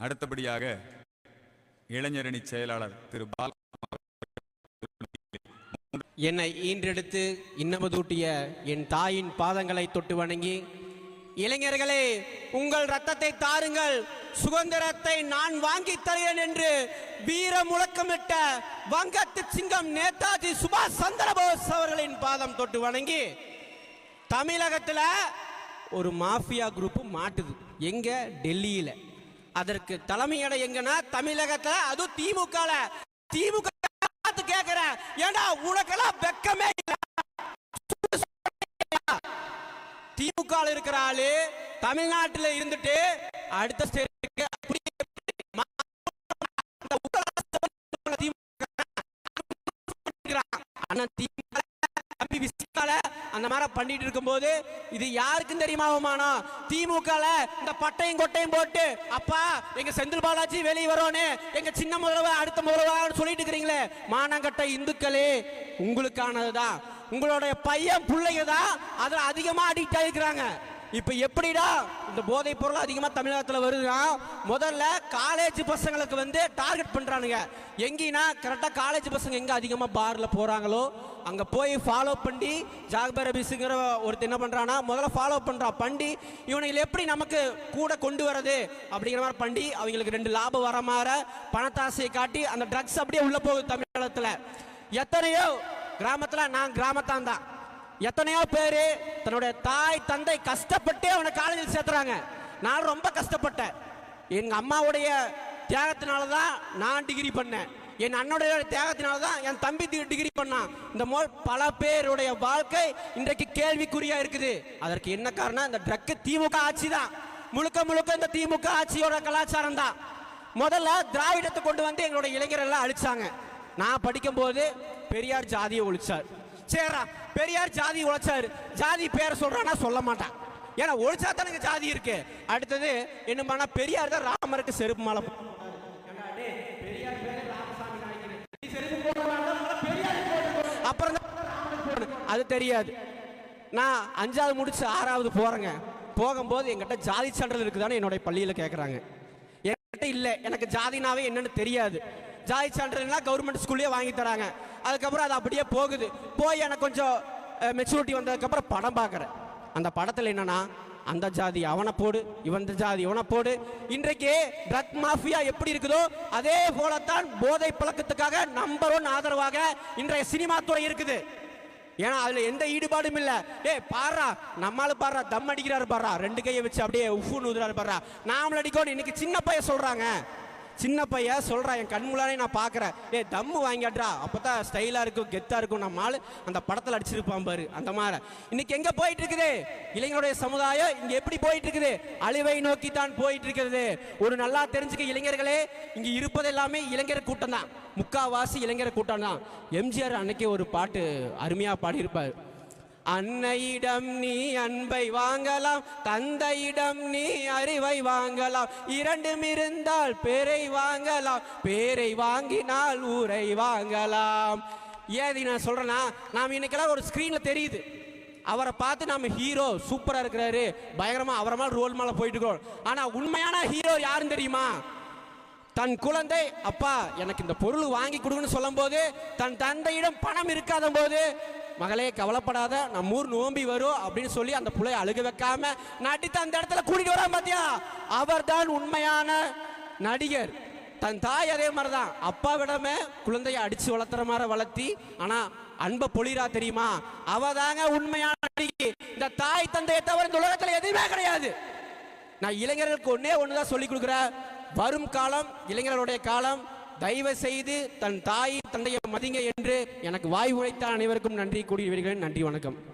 அடுத்தபடியாக இளைஞரணி செயலாளர் திரு பால் என்னை ஈன்றெடுத்து இன்னமதூட்டிய என் தாயின் பாதங்களை தொட்டு வணங்கி இளைஞர்களே உங்கள் ரத்தத்தை தாருங்கள். சுதந்திரத்தை நான் வாங்கி தருகிறேன் என்று வீர முழக்கமிட்ட வங்கத்து சிங்கம் நேதாஜி சுபாஷ் சந்திரபோஸ் அவர்களின் பாதம் தொட்டு வணங்கி தமிழகத்தில் ஒரு மாஃபியா குரூப் மாட்டுது. எங்க? டெல்லியில். அதற்கு தலைமையிட எங்கன்னா தமிழகத்துல அதுவும் திமுக திமுக பார்த்து கேக்குறேன் ஏண்டா உனக்கெல்லாம் வெக்கமே இல்ல திமுக இருக்கிற ஆளு தமிழ்நாட்டுல இருந்துட்டு அடுத்த ஸ்டேட்டுக்கு திமுக இருக்கிறான். ஆனா திமுக தம்பி அந்த மாதிரி பண்ணிட்டு இருக்கும்போது இது யாருக்கும் தெரியுமா அவமானம் திமுகல இந்த பட்டையும் கொட்டையும் போட்டு அப்பா எங்க செந்தில் பாலாஜி வெளியே வரோன்னு எங்க சின்ன முதல்வர் அடுத்த முதல்வர் சொல்லிட்டு இருக்கிறீங்களே. மானங்கட்ட இந்துக்களே உங்களுக்கானதுதான். உங்களுடைய பையன் பிள்ளைங்க தான் அதில் அதிகமாக அடிக்ட் ஆகிக்கிறாங்க இப்போ எப்படிடா இந்த போதைப் பொருள் அதிகமாக தமிழகத்தில் வருதுன்னா முதல்ல காலேஜ் பசங்களுக்கு வந்து டார்கெட் பண்ணுறானுங்க எங்கேனா கரெக்டாக காலேஜ் பசங்க எங்கே அதிகமாக பாரில் போகிறாங்களோ அங்கே போய் ஃபாலோ பண்ணி ஜாக்பர் அபிஸுங்கிற ஒருத்தர் என்ன பண்ணுறான்னா முதல்ல ஃபாலோ பண்ணுறான் பண்ணி இவனுங்களை எப்படி நமக்கு கூட கொண்டு வரது அப்படிங்கிற மாதிரி பண்ணி அவங்களுக்கு ரெண்டு லாபம் வர மாதிரி பணத்தாசையை காட்டி அந்த ட்ரக்ஸ் அப்படியே உள்ளே போகுது தமிழகத்தில். எத்தனையோ கிராமத்தில் நான் கிராமத்தான் தான் எத்தனையோ பேரு தன்னுடைய தாய் தந்தை கஷ்டப்பட்டு அவனை காலேஜில் சேர்த்துறாங்க. நான் ரொம்ப கஷ்டப்பட்டேன். எங்கள் அம்மாவுடைய தியாகத்தினால தான் நான் டிகிரி பண்ணேன். என் அண்ணனுடைய தியாகத்தினால தான் என் தம்பி டிகிரி பண்ணான். இந்த போல் பல பேருடைய வாழ்க்கை இன்றைக்கு கேள்விக்குறியா இருக்குது. அதற்கு என்ன காரணம்? இந்த ட்ரக்கு திமுக ஆட்சி தான் முழுக்க முழுக்க இந்த திமுக ஆட்சியோட கலாச்சாரம் தான் முதல்ல திராவிடத்தை கொண்டு வந்து எங்களுடைய இளைஞர்கள் அழிச்சாங்க. நான் படிக்கும்போது பெரியார் ஜாதியை ஒழிச்சார். சரிடா பெரியார் ஜாதி உழைச்சாரு. ஜாதி பேரை சொல்றானா சொல்ல மாட்டான். ஏன்னா ஒழிச்சா தானே ஜாதி இருக்கு. அடுத்தது என்ன பண்ணா பெரியார் தான் ராமருக்கு செருப்பு மாலை அப்புறம் தான் அது தெரியாது. நான் அஞ்சாவது முடிச்சு ஆறாவது போறேங்க. போகும்போது என்கிட்ட ஜாதி சான்றிதழ் இருக்குதானே என்னுடைய பள்ளியில் கேட்குறாங்க என்கிட்ட இல்லை. எனக்கு ஜாதினாவே என்னன்னு தெரியாது. ஜாதி சான்றிதழ்லாம் கவர்மெண்ட் ஸ்கூல்லேயே வாங்கி தராங்க. அதுக்கப்புறம் அது அப்படியே போகுது. போய் எனக்கு கொஞ்சம் மெச்சூரிட்டி வந்ததுக்கப்புறம் படம் பார்க்குறேன். அந்த படத்தில் என்னன்னா அந்த ஜாதி அவனை போடு இவந்த ஜாதி இவனை போடு. இன்றைக்கு ட்ரக் மாஃபியா எப்படி இருக்குதோ அதே போலத்தான் போதை பழக்கத்துக்காக நம்பர் ஒன் ஆதரவாக இன்றைய சினிமா துறை இருக்குது. ஏன்னா அதுல எந்த ஈடுபாடும் இல்ல. ஏய் பாரா நம்மால பாரா தம் அடிக்கிறாரு பாரா ரெண்டு கையை வச்சு அப்படியே உஃபு நூதுறாரு பாரா நாமளும் அடிக்கணும் இன்னைக்கு சின்ன பையன் சொல்றாங்க. சின்ன பையன் சொல்றான் என் கண் முன்னாலே நான் பார்க்குறேன் ஏ தம்மு வாங்கியாட்டுறா அப்போ தான் ஸ்டைலாக இருக்கும் கெத்தாக இருக்கும் நம்ம ஆளு. அந்த படத்தில் அடிச்சிருப்பான் பாரு அந்த மாதிரி இன்னைக்கு எங்கே போயிட்டு இருக்குது இளைஞருடைய சமுதாயம் இங்கே எப்படி போயிட்டு இருக்குது அழிவை நோக்கி தான் போயிட்டு இருக்கிறது ஒரு நல்லா தெரிஞ்சுக்க இளைஞர்களே இங்கே இருப்பது எல்லாமே இளைஞர் கூட்டம் தான். முக்காவாசி இளைஞர் கூட்டம் தான். எம்ஜிஆர் அன்னைக்கு ஒரு பாட்டு அருமையாக பாடியிருப்பார். அன்னையிடம் நீ அன்பை வாங்கலாம் தந்தையிடம் நீ அறிவை வாங்கலாம். இரண்டும் இருந்தால் பேரை வாங்கலாம் பேரை வாங்கினால் ஊரை வாங்கலாம். ஏது நான் சொல்கிறேன்னா நாம் இன்னைக்கெல்லாம் ஒரு ஸ்க்ரீனில் தெரியுது. அவரை பார்த்து நம்ம ஹீரோ சூப்பராக இருக்கிறாரு பயங்கரமாக அவரை மேல ரோல் மேலே போயிட்டு இருக்கோம் ஆனால் உண்மையான ஹீரோ யாருன்னு தெரியுமா? தன் குழந்தை அப்பா எனக்கு இந்த பொருள் வாங்கி கொடுங்கன்னு சொல்லும்போது தன் தந்தையிடம் பணம் இருக்காத போது மகளே கவலைப்படாத நம்ம ஊர் நோம்பி வரும் அப்படின்னு சொல்லி அந்த புள்ளைய அழுக வைக்காம நடித்த அந்த இடத்துல கூட்டிட்டு வரான் பாத்தியா? அவர்தான் உண்மையான நடிகர். தன் தாய் அதே மாதிரி தான் அப்பாவிடமே குழந்தைய அடிச்சு வளர்த்துற மாதிரி வளர்த்தி ஆனா அன்பை பொழிரா தெரியுமா? அவ தாங்க உண்மையான நடிகை. இந்த தாய் தந்தையை தவிர இந்த உலகத்துல எதுவுமே கிடையாது. நான் இளைஞர்களுக்கு ஒன்னே ஒண்ணுதான் சொல்லி கொடுக்குறேன். வரும் காலம் இளைஞர்களுடைய காலம் தயவு செய்து தன் தாய் தந்தையை மதிங்க என்று எனக்கு வாய் உழைத்த அனைவருக்கும் நன்றி கூறி நன்றி வணக்கம்.